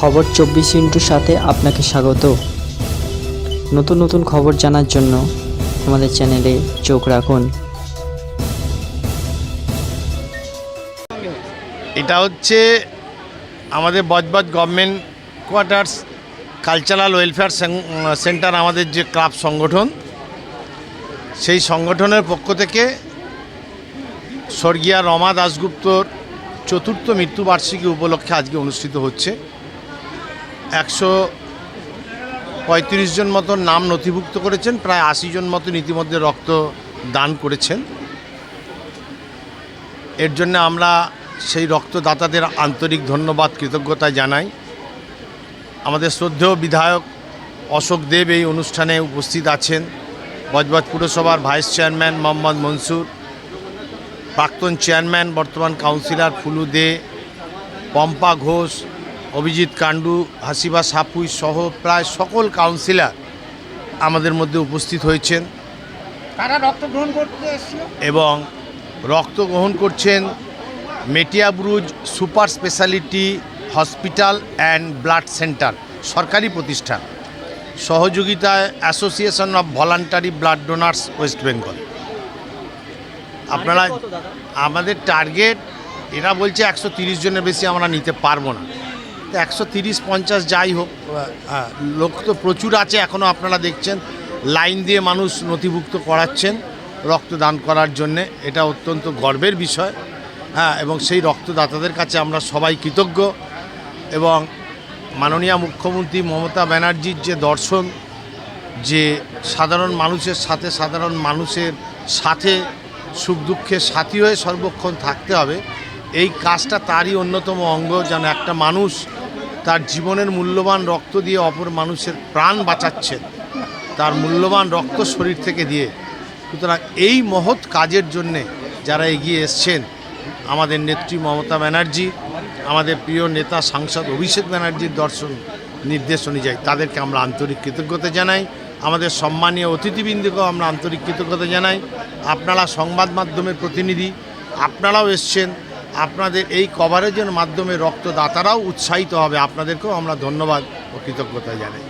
খবর চব্বিশ ইন্টুর সাথে আপনাকে স্বাগত। নতুন নতুন খবর জানার জন্য আমাদের চ্যানেলে চোখ রাখুন। এটা হচ্ছে আমাদের Budge Budge government quarters cultural welfare centre আমাদের যে ক্লাব সংগঠন, সেই সংগঠনের পক্ষ থেকে স্বর্গীয়া রমা দাশগুপ্তর চতুর্থ মৃত্যুবার্ষিকী উপলক্ষে আজকে অনুষ্ঠিত হচ্ছে। একশো পঁয়ত্রিশ জন মতো নাম নথিভুক্ত করেছেন, প্রায় আশি জন মতন ইতিমধ্যে রক্ত দান করেছেন। এর জন্য আমরা সেই রক্তদাতাদের আন্তরিক ধন্যবাদ, কৃতজ্ঞতা জানাই। আমাদের শ্রদ্ধেয় বিধায়ক অশোক দেব এই অনুষ্ঠানে উপস্থিত আছেন। বজবজ পুরসভার ভাইস চেয়ারম্যান মোহাম্মদ মনসুর, প্রাক্তন চেয়ারম্যান বর্তমান কাউন্সিলর ফুলু দে পম্পা ঘোষ অভিজিৎ কাণ্ডু হাসিবা সাপুই সহ প্রায় সকল কাউন্সিলর আমাদের মধ্যে উপস্থিত হয়েছেন। তারা রক্ত গ্রহণ করতে এবং রক্ত গ্রহণ করছেন Metiabruz super speciality hospital and blood centre সরকারি প্রতিষ্ঠান। সহযোগিতায় association of voluntary blood donors West Bengal. আপনারা আমাদের টার্গেট এরা বলছে একশো তিরিশ জনের বেশি আমরা নিতে পারব না। একশো তিরিশ পঞ্চাশ যাই হোক লোক তো প্রচুর আছে এখনও আপনারা দেখছেন। লাইন দিয়ে মানুষ নথিভুক্ত করাচ্ছেন রক্তদান করার জন্যে। এটা অত্যন্ত গর্বের বিষয়। হ্যাঁ এবং সেই রক্তদাতাদের কাছে আমরা সবাই কৃতজ্ঞ। এবং মাননীয় মুখ্যমন্ত্রী মমতা ব্যানার্জির যে দর্শন, যে সাধারণ মানুষের সাথে সাধারণ মানুষের সাথে সুখ দুঃখের সাথী হয়ে সর্বক্ষণ থাকতে হবে, এই কাজটা তারই অন্যতম অঙ্গ। যেন একটা মানুষ তার জীবনের মূল্যবান রক্ত দিয়ে অপর মানুষের প্রাণ বাঁচাচ্ছেন তার মূল্যবান রক্ত শরীর থেকে দিয়ে। সুতরাং এই মহৎ কাজের জন্যে যারা এগিয়ে এসছেন, আমাদের নেত্রী মমতা ব্যানার্জি, আমাদের প্রিয় নেতা সাংসদ অভিষেক ব্যানার্জির দর্শন নির্দেশ অনুযায়ী তাদেরকে আমরা আন্তরিক কৃতজ্ঞতা জানাই। আমাদের সম্মানীয় অতিথিবৃন্দকেও আমরা আন্তরিক কৃতজ্ঞতা জানাই। আপনারা সংবাদ মাধ্যমের প্রতিনিধি, আপনারাও এসছেন আপনাদের এই কভারেজের মাধ্যমে রক্তদাতারাও উৎসাহিত হবে। আপনাদেরকেও আমরা ধন্যবাদ ও কৃতজ্ঞতা জানাই।